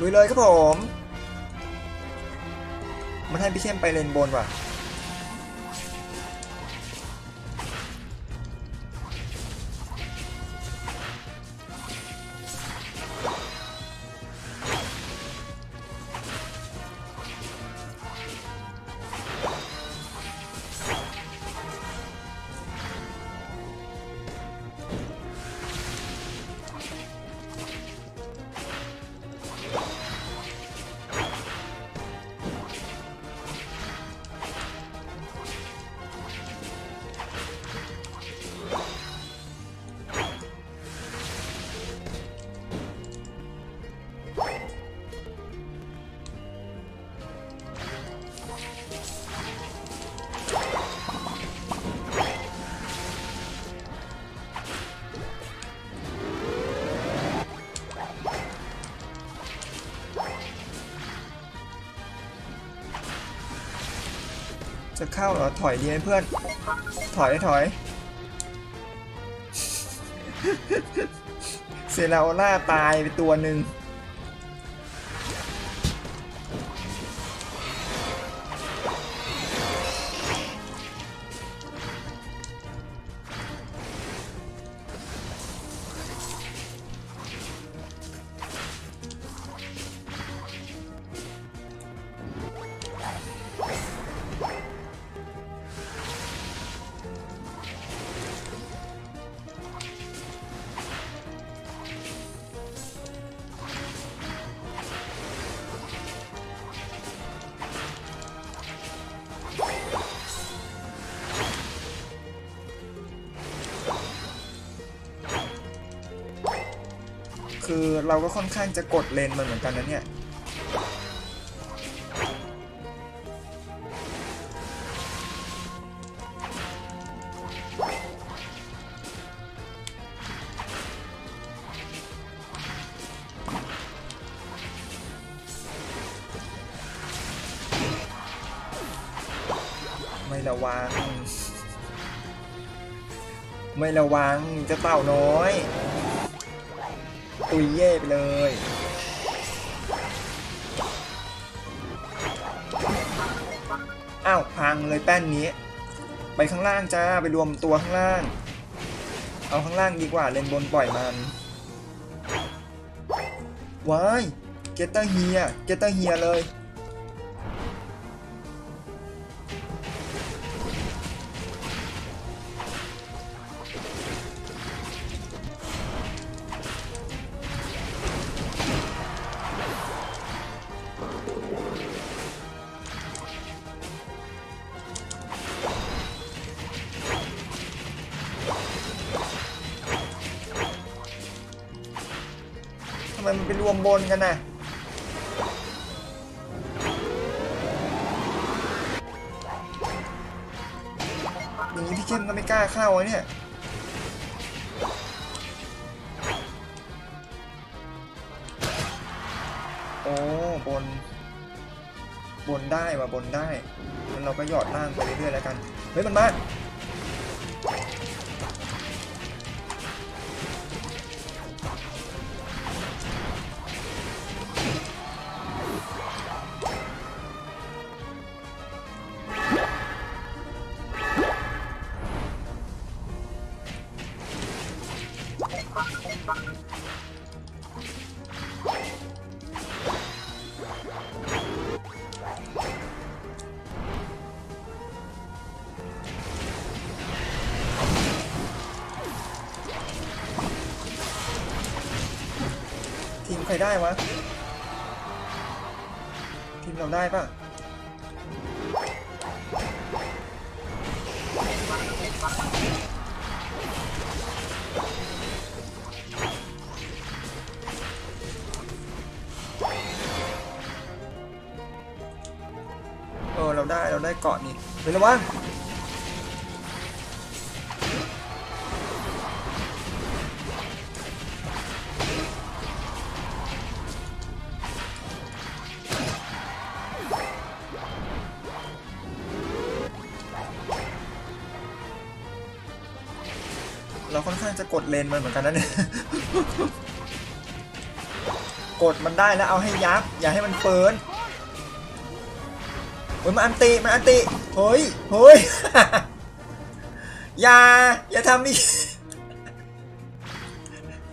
ลุยเลยครับผม มันให้พี่เข้มไปเลนบนว่ะ จะเข้าเหรอถอยดีไหมเพื่อน ถอยถอย เซราโอล่าตายไปตัวหนึ่ง คือเราก็ค่อนข้างจะกดเลนมันเหมือนกันนะเนี่ยไม่ระวัง ไม่ระวังจะเต่าน้อย ตุยเย่ไปเลยอ้าวพังเลยแป้นนี้ ไปข้างล่างจ้าไปรวมตัวข้างล่าง เอาข้างล่างดีกว่าเลนบนปล่อยมันว้ายเกตเตอร์เฮียเกตเตอร์เฮียเลย ทำไมมันไปรวมบนกันน่ะอย่างนี้พี่เข้มก็ไม่กล้าเข้าอะเนี่ยโอ้บน บนได้ว่ะบนได้งั้นเราก็หยอดล่างไปเรื่อยๆแล้วกัน เฮ้ย มันมา ทีมใครได้วะ ทีมเราได้ปะเออเราได้เราได้เกาะนี่เฮ้ยระวัง เราค่อนข้างจะกดเลนมันเหมือนกันนะเนี่ยกดมันได้แล้วเอาให้ยับอย่าให้มันเฟิร์นเฮ้ยมาอันติมาอันติเฮ้ยเฮ้ยอย่าอย่าทำอีก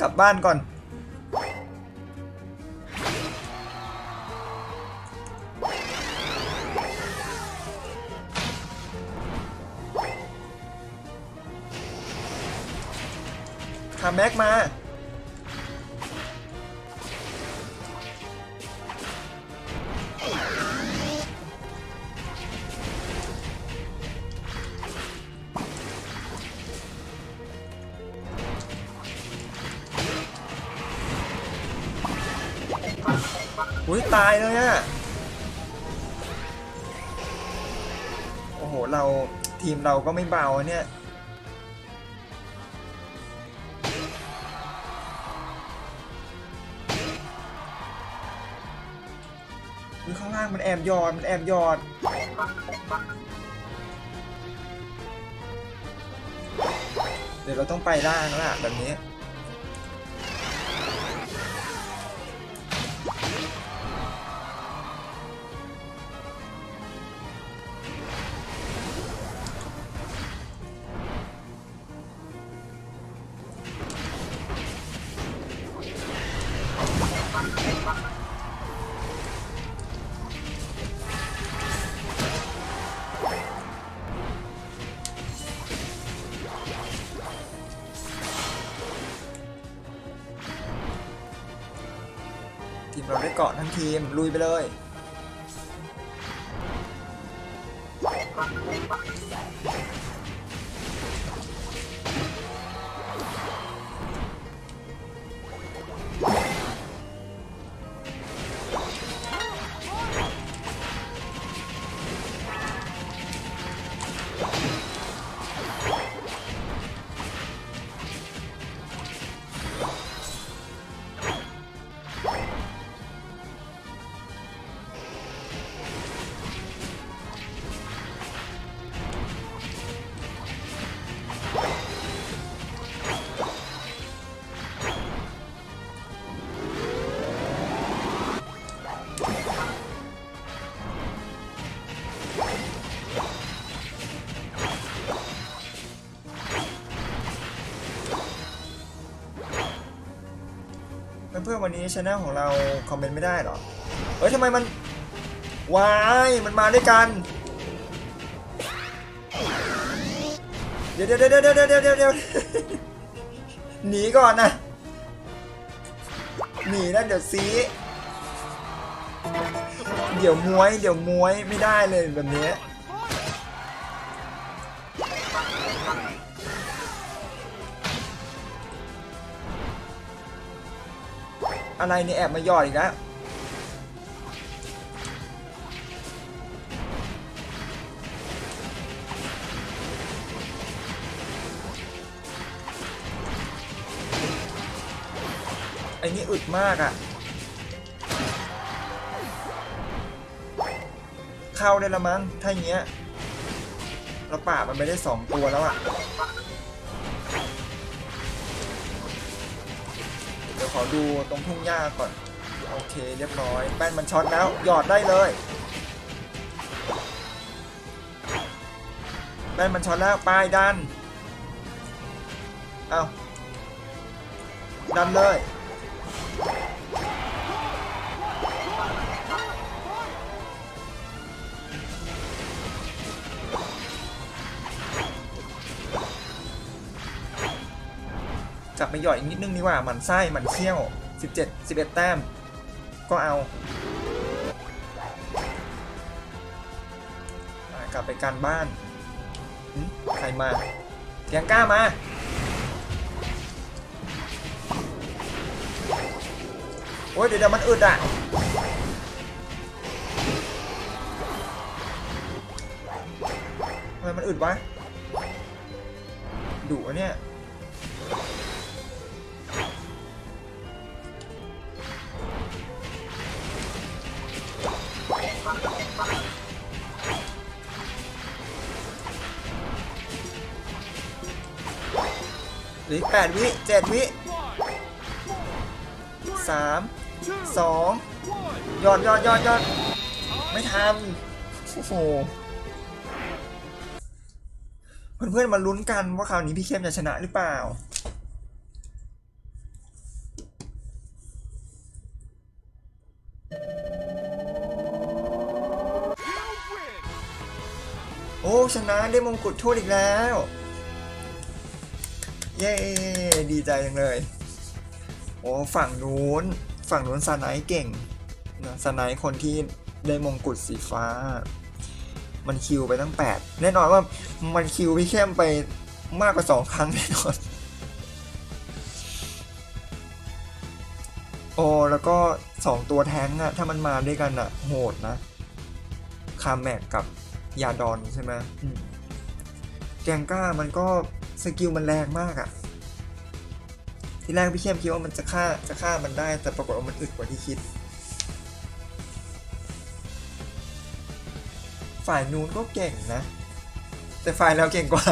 กลับบ้านก่อน ทำแม็กมา อุ้ยตายเลยอะโอ้โห เราทีมเราก็ไม่เบาเนี่ย คือข้างล่างมันแอบยอดมันแอบยอดเดี๋ยวเราต้องไปล่างแล้วล่ะแบบนี้ ทีมเราได้เกาะทั้งทีมลุยไปเลย เพื่อนๆวันนี้ช anel ของเราคอมเมนต์ไม่ได้หรอ เฮ้ยทำไมมันวายมันมาด้วยกัน เดี๋ยวเดี๋ยวเดี๋ยวเดี๋ยวเดี๋ยวเดี๋ยวเดี๋ยวหนีก่อนนะ หนีนะเดี๋ยวซีเดี๋ยวม้วยเดี๋ยวม้วยไม่ได้เลยแบบนี้ อะไรเนี่ยแอบมาหยอดอีกแล้วไอ้นี่อึดมากอะ่ะ เข้าได้ละมั้ง ถ้าอย่างเงี้ย เราป่าบมันไม่ได้สองตัวแล้วอะ่ะ อดูตรงทุ่งหญ้าก่อน โอเคเรียบร้อย แป้นมันช็อตแล้ว หยอดได้เลยแป้นมันช็อตแล้วปลายดัน เอาดันเลย จับไปหย่อยอีกนิดนึงดีกว่าหมันไส้หมันเขี้ยว 17 11 แต้ม ก็เอาอะกลับไปการบ้านใครมาเกียงก้ามาโอ้ยเดี๋ยวมันอึดอะทำไมมันอึดวะดุอะเนี่ย หลือแปดวิเจ็ดวิสามสองยอดยอดยอดยอดไม่ทันโอ้โหเพื่อนๆมาลุ้นกันว่าคราวนี้พี่เข้มจะชนะหรือเปล่าโอ้ชนะได้มงกุฎถ้วยอีกแล้ว เย้ ดีใจจังเลย โอ้ฝั่งนู้น ฝั่งนู้นซาไนท์เก่งนะซาไนท์คนที่ได้มงกุฎสีฟ้า มันคิวไปตั้ง 8 แน่นอนว่ามันคิวพี่เข้มไปมากกว่า 2 ครั้งแน่นอน โอ้แล้วก็ 2 ตัวแท้งอะถ้ามันมาด้วยกันอะโหดนะ คาแมกกับยาดอนใช่ไหมมแกงก้ามันก็ สกิลมันแรงมากอะที่แรกพี่เข้มคิดว่ามันจะฆ่าจะฆ่ามันได้ แต่ปรากฏว่ามันอึดกว่าที่คิด ฝ่ายนู้นก็เก่งนะ แต่ฝ่ายเราเก่งกว่า